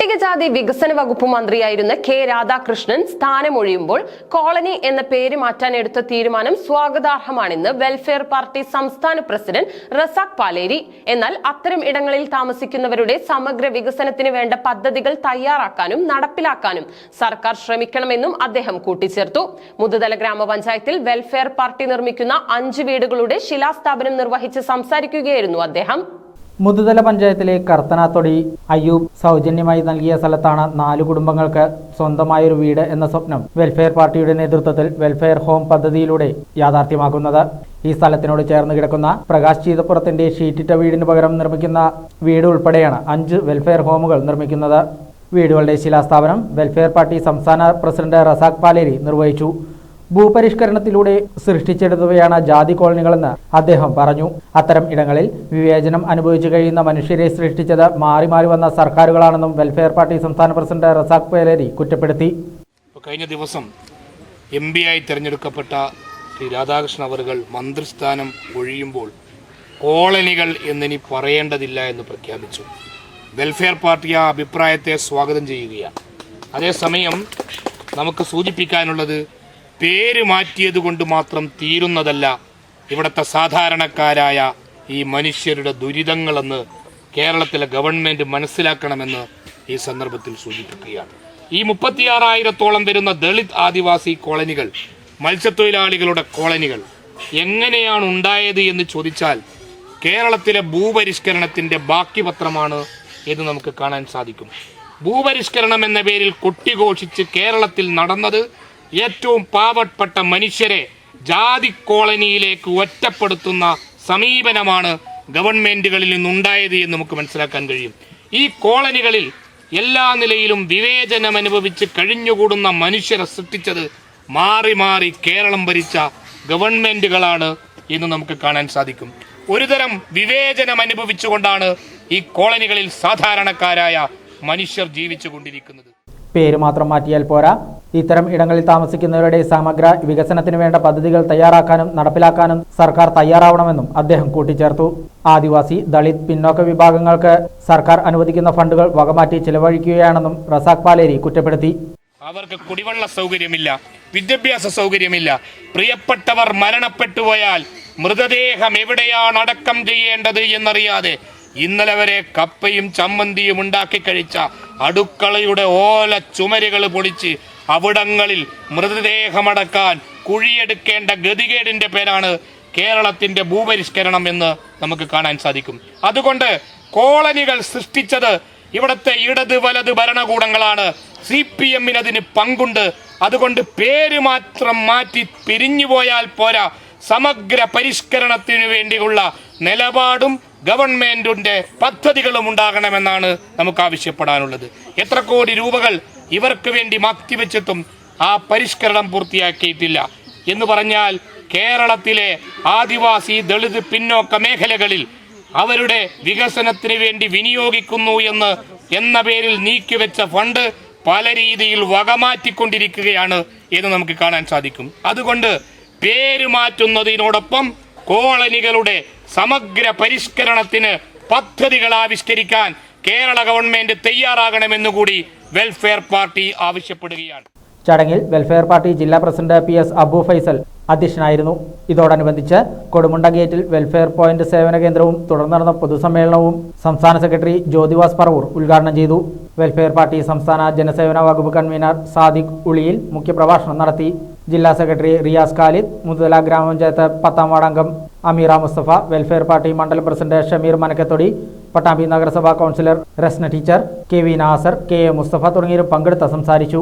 പട്ടികജാതി വികസന വകുപ്പ് മന്ത്രിയായിരുന്ന കെ രാധാകൃഷ്ണൻ സ്ഥാനമൊഴിയുമ്പോൾ കോളനി എന്ന പേര് മാറ്റാൻ എടുത്ത തീരുമാനം സ്വാഗതാർഹമാണെന്ന് വെൽഫെയർ പാർട്ടി സംസ്ഥാന പ്രസിഡന്റ് റസാഖ് പാലേരി. എന്നാൽ അത്തരം ഇടങ്ങളിൽ താമസിക്കുന്നവരുടെ സമഗ്ര വികസനത്തിന് വേണ്ട പദ്ധതികൾ തയ്യാറാക്കാനും നടപ്പിലാക്കാനും സർക്കാർ ശ്രമിക്കണമെന്നും അദ്ദേഹം കൂട്ടിച്ചേർത്തു. മുതുതല ഗ്രാമപഞ്ചായത്തിൽ വെൽഫെയർ പാർട്ടി നിർമ്മിക്കുന്ന അഞ്ച് വീടുകളുടെ ശിലാസ്ഥാപനം നിർവഹിച്ച് സംസാരിക്കുകയായിരുന്നു അദ്ദേഹം. മുതുതല പഞ്ചായത്തിലെ കർത്തനാത്തൊടി അയ്യൂബ് സൗജന്യമായി നൽകിയ സ്ഥലത്താണ് നാല് കുടുംബങ്ങൾക്ക് സ്വന്തമായൊരു വീട് എന്ന സ്വപ്നം വെൽഫെയർ പാർട്ടിയുടെ നേതൃത്വത്തിൽ വെൽഫെയർ ഹോം പദ്ധതിയിലൂടെ യാഥാർത്ഥ്യമാക്കുന്നത്. ഈ സ്ഥലത്തിനോട് ചേർന്ന് കിടക്കുന്ന പ്രകാശ് ചീതപ്പുറത്തിന്റെ ഷീറ്റിട്ട വീടിന് പകരം നിർമ്മിക്കുന്ന വീട് ഉൾപ്പെടെയാണ് അഞ്ച് വെൽഫെയർ ഹോമുകൾ നിർമ്മിക്കുന്നത്. വീടുകളുടെ ശിലാസ്ഥാപനം വെൽഫെയർ പാർട്ടി സംസ്ഥാന പ്രസിഡന്റ് റസാഖ് പാലേരി നിർവഹിച്ചു. ഭൂപരിഷ്കരണത്തിലൂടെ സൃഷ്ടിച്ചെടുത്തവയാണ് ജാതി കോളനികളെന്ന് അദ്ദേഹം പറഞ്ഞു. അത്തരം ഇടങ്ങളിൽ വിവേചനം അനുഭവിച്ചു കഴിയുന്ന മനുഷ്യരെ സൃഷ്ടിച്ചത് മാറി മാറി വന്ന സർക്കാരുകളാണെന്നും വെൽഫെയർ പാർട്ടി സംസ്ഥാന പ്രസിഡന്റ് റസാഖ് പേലേരി കുറ്റപ്പെടുത്തി. കഴിഞ്ഞ ദിവസം എം പി ആയി തിരഞ്ഞെടുക്കപ്പെട്ട ശ്രീ രാധാകൃഷ്ണൻ അവറുകൾ മന്ത്രിസ്ഥാനം ഒഴിയുമ്പോൾ കോളനികൾ എന്നിനി പറയേണ്ടതില്ല എന്ന് പ്രഖ്യാപിച്ചു. വെൽഫെയർ പാർട്ടി ആ അഭിപ്രായത്തെ സ്വാഗതം ചെയ്യുകയാണ്. അതേസമയം നമുക്ക് സൂചിപ്പിക്കാനുള്ളത് പേര് മാറ്റിയത് കൊണ്ട് മാത്രം തീരുന്നതല്ല ഇവിടുത്തെ സാധാരണക്കാരായ ഈ മനുഷ്യരുടെ ദുരിതങ്ങളെന്ന് കേരളത്തിലെ ഗവൺമെന്റ് മനസ്സിലാക്കണമെന്ന് ഈ സന്ദർഭത്തിൽ സൂചിപ്പിക്കുകയാണ്. ഈ മുപ്പത്തിയാറായിരത്തോളം വരുന്ന ദളിത് ആദിവാസി കോളനികൾ മത്സ്യത്തൊഴിലാളികളുടെ കോളനികൾ എങ്ങനെയാണ് ഉണ്ടായത് എന്ന് ചോദിച്ചാൽ കേരളത്തിലെ ഭൂപരിഷ്കരണത്തിന്റെ ബാക്കി പത്രമാണ് എന്ന് നമുക്ക് കാണാൻ സാധിക്കും. ഭൂപരിഷ്കരണം എന്ന പേരിൽ കൊട്ടിഘോഷിച്ച് കേരളത്തിൽ നടന്നത് ഏറ്റവും പാവപ്പെട്ട മനുഷ്യരെ ജാതി കോളനിയിലേക്ക് ഒറ്റപ്പെടുത്തുന്ന സമീപനമാണ് ഗവൺമെന്റുകളിൽ നിന്നുണ്ടായത് എന്ന് നമുക്ക് മനസ്സിലാക്കാൻ കഴിയും. ഈ കോളനികളിൽ എല്ലാ നിലയിലും വിവേചനം അനുഭവിച്ച് കഴിഞ്ഞുകൂടുന്ന മനുഷ്യരെ സൃഷ്ടിച്ചത് മാറി മാറി കേരളം ഭരിച്ച ഗവൺമെന്റുകളാണ് എന്ന് നമുക്ക് കാണാൻ സാധിക്കും. ഒരുതരം വിവേചനം അനുഭവിച്ചുകൊണ്ടാണ് ഈ കോളനികളിൽ സാധാരണക്കാരായ മനുഷ്യർ ജീവിച്ചു കൊണ്ടിരിക്കുന്നത് പേര് മാത്രം മാറ്റിയാൽ പോരാ. ഇത്തരം ഇടങ്ങളിൽ താമസിക്കുന്നവരുടെ സമഗ്ര വികസനത്തിന് വേണ്ട പദ്ധതികൾ തയ്യാറാക്കാനും നടപ്പിലാക്കാനും സർക്കാർ തയ്യാറാവണമെന്നും അദ്ദേഹം കൂട്ടിച്ചേർത്തു. ആദിവാസി ദളിത് പിന്നോക്ക വിഭാഗങ്ങൾക്ക് സർക്കാർ അനുവദിക്കുന്ന ഫണ്ടുകൾ വകമാറ്റി ചെലവഴിക്കുകയാണെന്നും റസാഖ് പാലേരി കുറ്റപ്പെടുത്തി. അവർക്ക് കുടിവെള്ള സൗകര്യമില്ല വിദ്യാഭ്യാസ സൗകര്യമില്ല. പ്രിയപ്പെട്ടവർ മരണപ്പെട്ടുപോയാൽ മൃതദേഹം എവിടെയാണ് അടക്കം ചെയ്യേണ്ടത് എന്നറിയാതെ ഇന്നലെ വരെ കപ്പയും ചമ്മന്തിയും ഉണ്ടാക്കി കഴിച്ച അടുക്കളയുടെ ഓല ചുമരുകൾ പൊളിച്ച് അവിടങ്ങളിൽ മൃതദേഹമടക്കാൻ കുഴിയെടുക്കേണ്ട ഗതികേടിന്റെ പേരാണ് കേരളത്തിന്റെ ഭൂപരിഷ്കരണം എന്ന് നമുക്ക് കാണാൻ സാധിക്കും. അതുകൊണ്ട് കോളനികൾ സൃഷ്ടിച്ചത് ഇവിടത്തെ ഇടത് വലത് ഭരണകൂടങ്ങളാണ്. സി പി എമ്മിന് അതിന് പങ്കുണ്ട്. അതുകൊണ്ട് പേര് മാത്രം മാറ്റി പിരിഞ്ഞു പോയാൽ പോരാ. സമഗ്ര പരിഷ്കരണത്തിനു വേണ്ടിയുള്ള നിലപാടും ഗവൺമെന്റിന്റെ പദ്ധതികളും ഉണ്ടാകണമെന്നാണ് നമുക്ക് ആവശ്യപ്പെടാനുള്ളത്. എത്ര കോടി രൂപകൾ ഇവർക്ക് വേണ്ടി മാറ്റിവെച്ചിട്ടും ആ പരിഷ്കരണം പൂർത്തിയാക്കിയിട്ടില്ല. എന്ന് പറഞ്ഞാൽ കേരളത്തിലെ ആദിവാസി ദളിത് പിന്നോക്ക മേഖലകളിൽ അവരുടെ വികസനത്തിന് വേണ്ടി വിനിയോഗിക്കുന്നു എന്ന് എന്ന പേരിൽ നീക്കിവെച്ച ഫണ്ട് പല രീതിയിൽ വകമാറ്റിക്കൊണ്ടിരിക്കുകയാണ് എന്ന് നമുക്ക് കാണാൻ സാധിക്കും. അതുകൊണ്ട് പേര് മാറ്റുന്നതിനോടൊപ്പം കോളനികളുടെ സമഗ്ര പരിഷ്കരണത്തിന് പദ്ധതികൾ ആവിഷ്കരിക്കാൻ കേരള ഗവൺമെന്റ് തയ്യാറാകണമെന്നുകൂടി വെൽഫെയർ പാർട്ടി ആവശ്യപ്പെടുകയാണ്. ചടങ്ങിൽ വെൽഫെയർ പാർട്ടി ജില്ലാ president P S Abu Faisal അധ്യക്ഷനായിരുന്നു. ഇതോടനുബന്ധിച്ച് കൊടുമുണ്ട ഗേറ്റിൽ വെൽഫെയർ പോയിന്റ് സേവന കേന്ദ്രവും തുടർന്ന് നടന്ന പൊതുസമ്മേളനവും സംസ്ഥാന സെക്രട്ടറി ജ്യോതിവാസ് പറവൂർ ഉദ്ഘാടനം ചെയ്തു. വെൽഫെയർ പാർട്ടി സംസ്ഥാന ജനസേവന വകുപ്പ് കൺവീനർ സാദിഖ് ഉളിയിൽ മുഖ്യപ്രഭാഷണം നടത്തി. ജില്ലാ സെക്രട്ടറി റിയാസ് ഖാലിദ് മുതല ഗ്രാമപഞ്ചായത്ത് പത്താം വാർഡംഗം അമീറ മുസ്തഫ വെൽഫെയർ പാർട്ടി മണ്ഡലം പ്രസിഡന്റ് ഷമീർ മനക്കത്തൊടി പട്ടാമ്പി നഗരസഭാ councillor Rasna teacher K V Nasar K A Mustafa തുടങ്ങിയവരും പങ്കെടുത്ത് സംസാരിച്ചു.